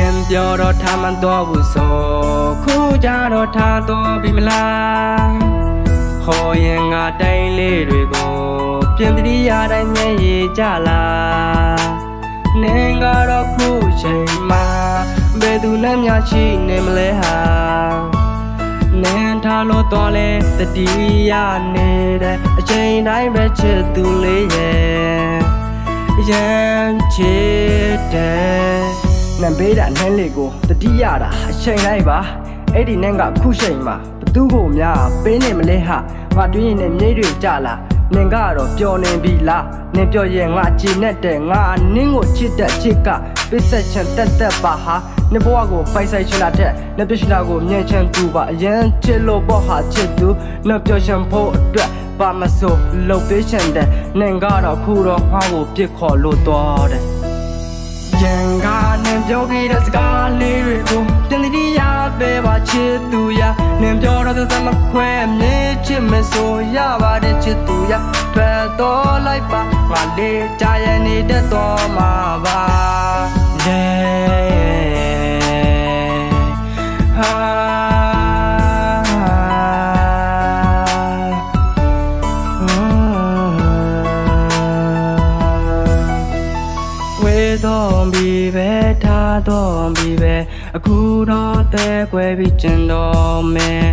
င်ပြောတော့ထားမှန်တော့ဘူးဆိုခုကြတော့ထားတော့ပြီမလားဟောရင်ငါတိုင်းလေးတွေကိုပြင်တတိယတိုင်းမျက်ရည်ကြလားနင်ကတော့ခုချိန်မှာဘယ်သူနဲ့များရှိနေမလဲဟာနင်ထားလို့တော့လေတတိယနေတဲ့အချိန်တိုင်းပဲချစ်သူလေးရဲ့ရမ်းချစ်တယ် နံပေးတာနှင်းလေးကိုတတိယတာအချိန်တိုင်းပါအဲ့ဒီနဲ့ကခုချိန်မှာဘသူကိုများပေးနေမလဲဟာငါတွင်းရင်နဲ့မြိတ်တွေကြလာနင်ကတော့ပျော်နေပြီလားနင်ပြောရဲ့ငါကြည်နဲ့တဲ့ငါနင်းကိုချစ်တဲ့ချစ်ကပစ်ဆက်ချင်တက်တက်ပါဟာနင်ဘဝကိုပိုက်ဆိုင်ချင်တာတဲ့နင်ပြချင်တာကိုမြင်ချင်သူပါအရင်ချစ်လို့ပေါ့ဟာချစ်သူနင်ပြောချင်ဖို့အတွက်ပါမဆိုလှုပ်ပေးချင်တဲ့နင်ကတော့ခုတော့ငါ့ကိုပြစ်ခေါ်လို့တော့တဲ့ ရန်ကနဲ့ပြောခဲ့တဲ့စကားလေးတွေကိုတင်တိရပဲပါချစ်သူရနင်ပြောတော့သမခွဲမြဲချစ်မဆိုရပါတယ်ချစ်သူရထွက်တော့လိုက်ပါငါလေးကြရနေတဲ့တော့မှာပါ တော်ဘီပဲထားတော်ဘီပဲအခုတော့တဲခွဲပြီးကျင်တော်မယ်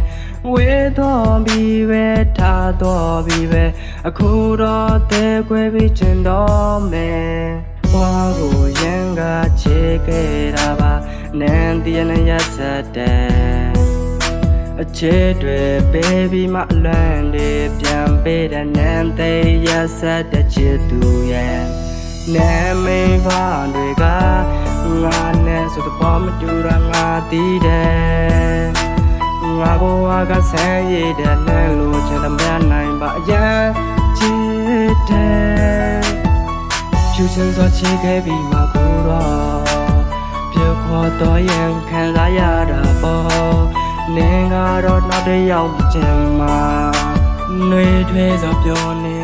ဝေတော်ဘီပဲထားတော်ဘီပဲအခုတော့တဲခွဲပြီးကျင်တော်မယ်ဘွားကိုရန်ကချေခဲ့တာပါနန်းတရနဲ့ရဆက်တဲ့အချေတွေပေးပြီးမှအလွန်တွေပြန်ပေးတဲ့နန်းသေးရဆက်တဲ့ချစ်သူရဲ့ နာမည်ဘာတွေကငါနဲ့ဆိုတော့မတူတာငါသိတယ်ငါဘဝကဆန်းရည်တဲ့နဲ့လို့ချင်တဲ့မနိုင်ပါအရင်ချစ်တယ်ဖြူစင်စွာချစ်ခဲ့ပြီးမှကိုတော့ပြေခေါ်တော့ရင်ခံစားရတာပေါ့နင်ကတော့နောက်တစ်ယောက်ချင်မှာနှွေထွေးစွာပြောနေ